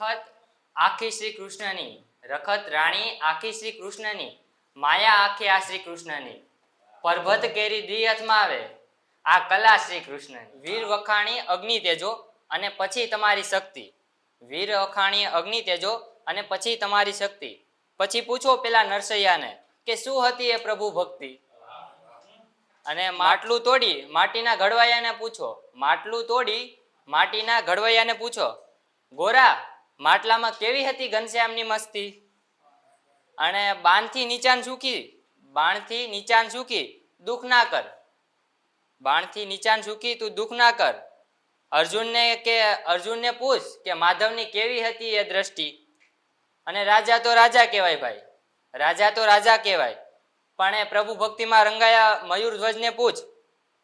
રખત આખી શ્રી કૃષ્ણની, રખત રાણી આખી શ્રી કૃષ્ણની, માયા આખી આ શ્રી કૃષ્ણની. પરભત કેરી દી હાથમાં આવે, આ કલા શ્રી કૃષ્ણ વીર વખાણી અગ્નિ તેજો અને પછી તમારી શક્તિ. વીર વખાણી અગ્નિ તેજો અને પછી તમારી શક્તિ. પછી પૂછો પેલા નરસૈયાને કે શું હતી એ પ્રભુ ભક્તિ? અને માટલું તોડી માટીના ઘડવૈયાને પૂછો. માટલું તોડી માટીના ઘડવૈયાને પૂછો. ગોરા માટલામાં કેવી હતી ઘનશ્યામની મસ્તી? અને બાણથી નીચાન ઝૂકી, બાણથી નીચાન ઝૂકી, દુઃખ ના કર. બાણથી નીચાન ઝૂકી તું દુઃખ ના કર. અર્જુનને કે, અર્જુનને પૂછ કે માધવની કેવી હતી એ દ્રષ્ટિ? અને રાજા તો રાજા કહેવાય ભાઈ. રાજા તો રાજા કહેવાય. પણ એ પ્રભુ ભક્તિમાં રંગાયા મયુર ધ્વજને પૂછ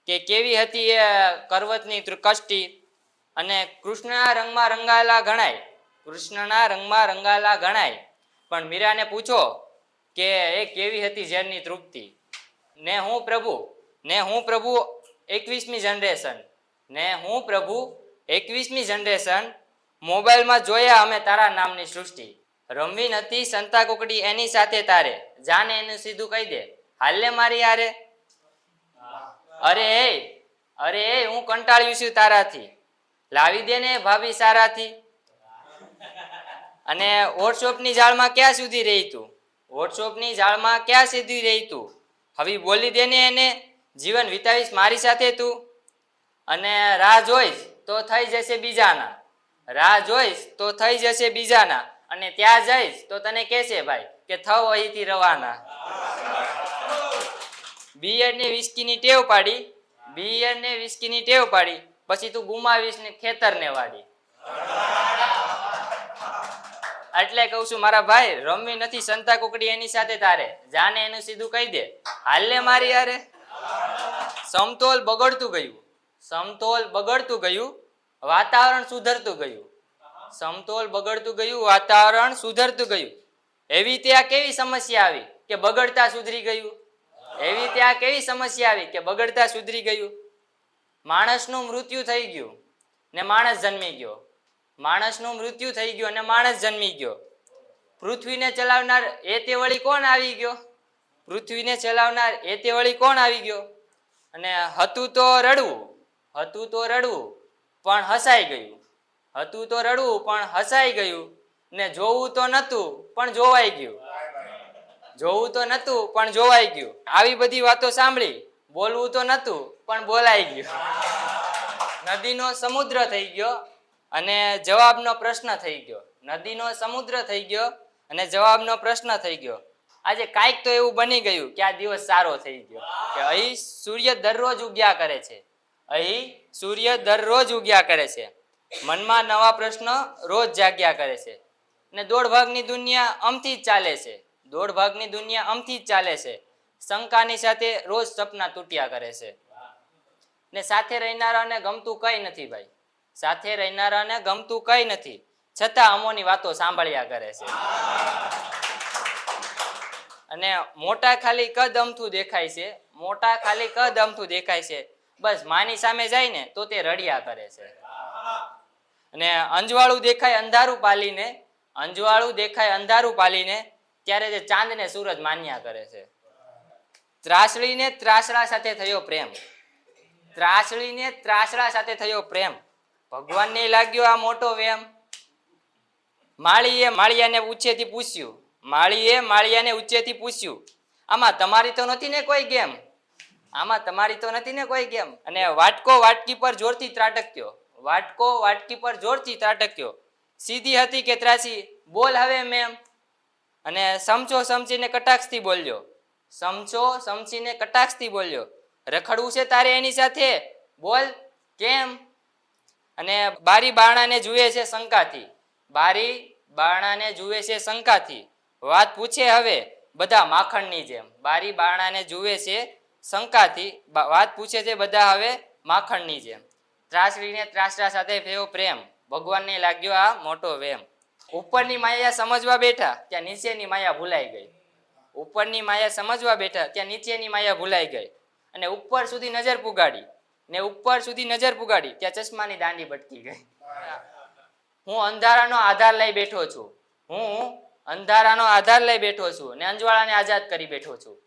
કે કેવી હતી એ કરવતની કષ્ટી? અને કૃષ્ણના રંગમાં રંગાયેલા ગણાય. કૃષ્ણના રંગમાં રંગાલા ગણાય. પણ મીરાને પૂછો કે એ કેવી હતી ઝેરની તૃપ્તિ? ને હું પ્રભુ, ને હું પ્રભુ એકવીસમી જનરેશન, ને હું પ્રભુ એકવીસમી જનરેશન મોબાઈલમાં જોયા અમે તારા નામની સૃષ્ટિ. રમવી નથી સંતા કુકડી એની સાથે તારે. જાને એનું સીધું કહી દે. હાલે મારી આરે અરે એ અરે એ, હું કંટાળ્યું છું તારાથી. લાવી દે ને ભાભી સારાથી. અને વોટ્સઓપની જાળમાં ક્યાં સુધી રહી તું? વોટ્સઓપની જાળમાં ક્યાં સુધી રહી તું? હવે બોલી દે ને એને, જીવન વિતાવીશ મારી સાથે તું. અને રાહ જોઈશ તો થઈ જશે બીજાના. રાહ જોઈશ તો થઈ જશે બીજાના. અને ત્યાં જઈશ તો તને કહેશે ભાઈ કે થવ અહીંથી રવાના. બિયરને વિસ્કીની ટેવ પાડી. બિયરને વિસ્કીની ટેવ પાડી. પછી તું ગુમાવીશ ને ખેતર ને વાડી. એટલે કહું છું, મારા ભાઈ રમવી નથી, સંતા કુકડી એની સાથે તારે. જાને એનું સીધું કહી દે. હાલે મારી યારે સમતોલ બગડતું ગયું. સમતોલ બગડતું ગયું. વાતાવરણ સુધરતું ગયું. સમતોલ બગડતું ગયું, વાતાવરણ સુધરતું ગયું. એવી ત્યાં કેવી સમસ્યા આવી કે બગડતા સુધરી ગયું? એવી ત્યાં કેવી સમસ્યા આવી કે બગડતા સુધરી ગયું? માણસનું મૃત્યુ થઈ ગયું ને માણસ જન્મી ગયો. માણસનું મૃત્યુ થઈ ગયું અને માણસ જન્મી ગયો. પૃથ્વીને ચલાવનાર એ તે વળી કોણ આવી ગયો? પૃથ્વીને ચલાવનાર એ તે વળી કોણ આવી ગયો? અને હતું તો રડવું, હતું તો રડવું, પણ હસાઈ ગયું. હતું તો રડવું, પણ હસાઈ ગયું. ને જોવું તો નહોતું, પણ જોવાઈ ગયું. જોવું તો નહોતું, પણ જોવાઈ ગયું. આવી બધી વાતો સાંભળી, બોલવું તો નહોતું, પણ બોલાઈ ગયું. નદીનો સમુદ્ર થઈ ગયો અને જવાબનો પ્રશ્ન થઈ ગયો. નદીનો સમુદ્ર થઈ ગયો અને જવાબનો પ્રશ્ન થઈ ગયો. આજે કાંઈક તો એવું બની ગયું કે આ દિવસ સારો થઈ ગયો. કે અહીં સૂર્ય દરરોજ ઉગ્યા કરે છે. અહીં સૂર્ય દરરોજ ઉગ્યા કરે છે. મનમાં નવા પ્રશ્ન રોજ જાગ્યા કરે છે. ને દોઢ ભાગની દુનિયા અમથી જ ચાલે છે. દોઢ ભાગની દુનિયા અમથી જ ચાલે છે. શંકાની સાથે રોજ સપના તૂટ્યા કરે છે. ને સાથે રહેનારાને ગમતું કંઈ નથી ભાઈ. સાથે રહેનારાને ગમતું કઈ નથી. છતાં અમોની વાતો સાંભળ્યા કરે છે. અને મોટા ખાલી કદ અમથું દેખાય છે. મોટા ખાલી કદ અમથું દેખાય છે. બસ માની સામે જાય ને તો તે રડ્યા કરે છે. અને અંજવાળું દેખાય અંધારું પાલીને, અંજવાળું દેખાય અંધારું પાલીને, ત્યારે તે ચાંદને સૂરજ માન્યા કરે છે. ત્રાસળીને ત્રાસળા સાથે થયો પ્રેમ. ત્રાસળીને ત્રાસળા સાથે થયો પ્રેમ. ભગવાનને લાગ્યો આ મોટો વેમ. માળીએ માળિયાને ઉચ્ચેથી પૂછ્યું. માળીએ માળિયાને ઉચ્ચેથી પૂછ્યું. આમાં તમારી તો નથી ને કોઈ ગેમ? આમાં તમારી તો નથી ને કોઈ ગેમ? અને વાટકો વાટકી પર જોરથી ત્રાટક્યો. વાટકો વાટકી પર જોરથી ત્રાટક્યો. સીધી હતી કે ત્રાસી? બોલ હવે મેમ. અને સમચો સમચીને કટાક્ષથી બોલ્યો. સમચો સમચીને કટાક્ષથી બોલ્યો. રખડવું છે તારે એની સાથે? બોલ. કેમ? અને બારી બારણાને જુએ છે શંકાથી. બારી બારણાને જુએ છે શંકાથી. વાત પૂછે હવે બધા માખણની જેમ. બારી બારણાને જુએ છે શંકાથી. વાત પૂછે છે બધા હવે માખણની જેમ. ત્રાસડીને ત્રાસડા સાથે થયો પ્રેમ. ભગવાનને લાગ્યો આ મોટો વેમ. ઉપરની માયા સમજવા બેઠા, ત્યાં નીચેની માયા ભૂલાઈ ગઈ. ઉપરની માયા સમજવા બેઠા, ત્યાં નીચેની માયા ભૂલાઈ ગઈ. અને ઉપર સુધી નજર પુગાડી. ને ઉપર સુધી નજર પુગાડી, ત્યાં ચશ્માની દાંડી ભટકી ગઈ. હું અંધારાનો આધાર લઈ બેઠો છું. હું અંધારાનો આધાર લઈ બેઠો છું ને અંજવાળાને આઝાદ કરી બેઠો છું.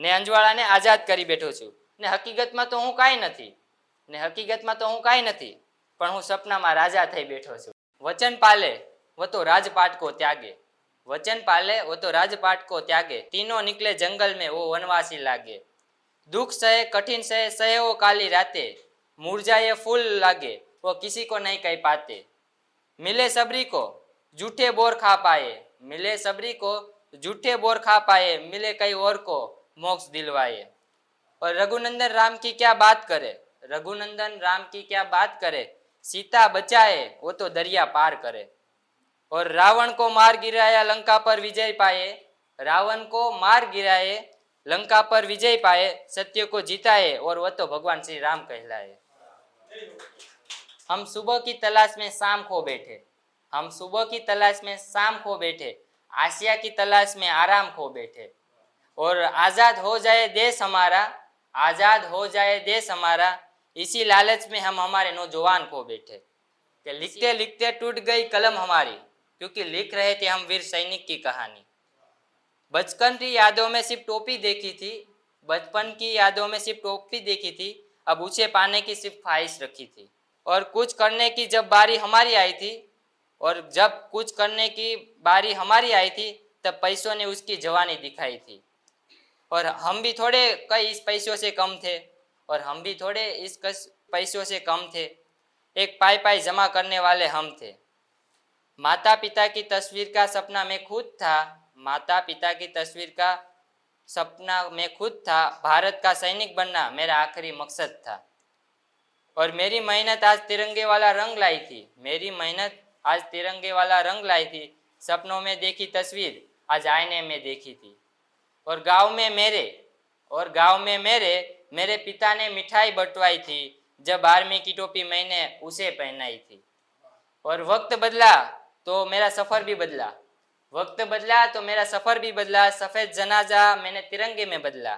ને અંજવાળાને આઝાદ કરી બેઠો છું. ને હકીકતમાં તો હું કાંઈ નથી. ને હકીકતમાં તો હું કાંઈ નથી. પણ હું સપનામાં રાજા થઈ બેઠો છું. વચન પાલે, વતો રાજપાટકો ત્યાગે. વચન પાલે, વતો રાજપાટકો ત્યાગે. તીનો નીકળે જંગલ મેં, ઓ વનવાસી લાગે. दुख सहे कठिन सहे सहे वो काली राते मुरझाए फूल लागे वो किसी को नहीं कह पाते मिले सबरी को झूठे बोर खा पाए मिले सबरी को जूठे बोर खा पाए मिले कई और को मोक्ष दिलवाए और रघुनंदन राम की क्या बात करे रघुनंदन राम की क्या बात करे सीता बचाए वो तो दरिया पार करे और रावण को मार गिराया लंका पर विजय पाए रावण को मार गिराए लंका पर विजय पाए, सत्य को जिताए और वह तो भगवान श्री राम कहलाए। हम सुबह की तलाश में शाम खो बैठे। हम सुबह की तलाश में शाम खो बैठे आसिया की तलाश में आराम खो बैठे। और आज़ाद हो जाए देश हमारा, आज़ाद हो जाए देश हमारा, इसी लालच में हम हमारे नौजवान खो बैठे। लिखते लिखते टूट गई कलम हमारी, क्योंकि लिख रहे थे हम वीर सैनिक की कहानी। बचपन की यादों में सिर्फ़ टोपी देखी थी, बचपन की यादों में सिर्फ़ टोपी देखी थी, अब ऊँचे पाने की सिर्फ़ ख्वाहिश रखी थी। और कुछ करने की जब बारी हमारी आई थी, और जब कुछ करने की बारी हमारी आई थी, तब पैसों ने उसकी जवानी दिखाई थी। और हम भी थोड़े कई इस पैसों से कम थे, और हम भी थोड़े इस पैसों से कम थे। एक पाई पाई जमा करने वाले हम थे। माता पिता की तस्वीर का सपना मैं खुद था माता पिता की तस्वीर का सपना मैं खुद था, भारत का सैनिक बनना मेरा आखिरी मकसद था। और मेरी मेहनत आज तिरंगे वाला रंग लाई थी। मेरी मेहनत आज तिरंगे वाला रंग लाई थी। सपनों में देखी तस्वीर, आज आईने में देखी थी। और गाँव में मेरे, और गाँव में मेरे मेरे पिता ने मिठाई बंटवाई थी, जब आर्मी की टोपी मैंने उसे पहनाई थी। और वक्त बदला तो मेरा सफ़र भी बदला। वक्त बदला तो मेरा सफ़र भी बदला, सफ़ेद जनाजा मैंने तिरंगे में बदला।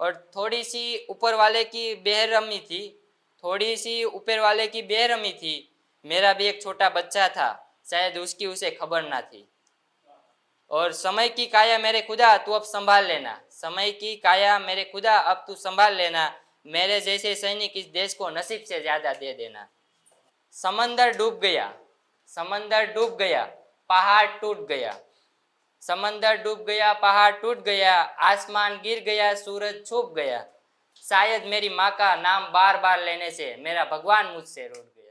और थोड़ी सी ऊपर वाले की बेहरमी थी थोड़ी सी ऊपर वाले की बेहरमी थी, मेरा भी एक छोटा बच्चा था, शायद उसकी उसे खबर ना थी। और समय की काया मेरे खुदा, तू अब संभाल लेना। समय की काया मेरे खुदा, अब तू संभाल लेना। मेरे जैसे सैनिक इस देश को नसीब से ज़्यादा दे देना। समंदर डूब गया, समंदर डूब गया। પહાડ તૂટ ગયા. સમંદર ડૂબ ગયા, પહાડ તૂટ ગયા, આસમાન ગીર ગયા, સૂરજ છૂપ ગયા. શાયદ મેરી માં કા નામ બાર બાર લેને છે. મેરા ભગવાન મુજસે રૂટ ગયા.